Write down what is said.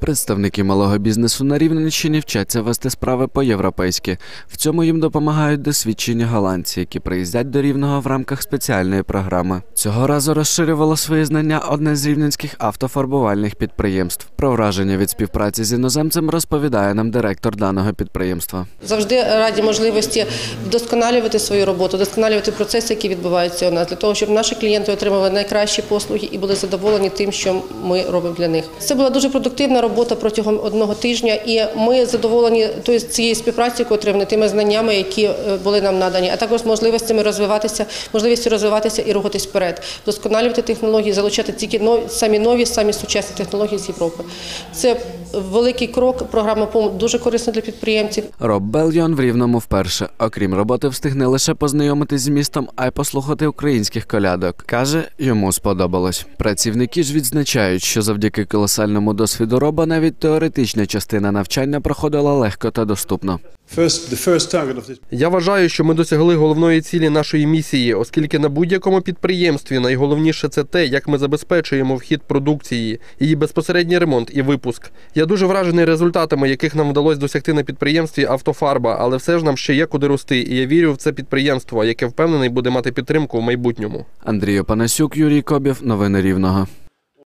Представники малого бізнесу на Рівненщині вчаться вести справи по-європейськи. В цьому їм допомагають досвідчені голландці, які приїздять до Рівного в рамках спеціальної програми. Цього разу розширювало свої знання одне з рівненських автофарбувальних підприємств. Про враження від співпраці з іноземцем розповідає нам директор даного підприємства. Завжди раді можливості вдосконалювати свою роботу, вдосконалювати процеси, які відбуваються у нас, для того, щоб наші клієнти отримали найкращі послуги і були задоволені тим, що ми робимо для них. Це була дуже продуктивна робота протягом одного тижня, і ми задоволені цією співпрацею, яку отримали, тими знаннями, які е, були нам надані, а також можливостями розвиватися, можливістю розвиватися і рухатись вперед, вдосконалювати технології, залучати тільки нові, самі нові, самі сучасні технології з Європи. Це великий крок. Програма «Пом» дуже корисна для підприємців. Роб Бельйон в Рівному вперше. Окрім роботи, встиг не лише познайомитись з містом, а й послухати українських колядок. Каже, йому сподобалось. Працівники ж відзначають, що завдяки колосальному досвіду роба навіть теоретична частина навчання проходила легко та доступно. Я вважаю, що ми досягли головної цілі нашої місії, оскільки на будь-якому підприємстві найголовніше це те, як ми забезпечуємо вхід продукції, її безпосередній ремонт і випуск. Я дуже вражений результатами, яких нам вдалося досягти на підприємстві Автофарба, але все ж нам ще є куди рости, і я вірю в це підприємство, яке впевнений буде мати підтримку в майбутньому. Андрій Панасюк, Юрій Кобів. Новини Рівного.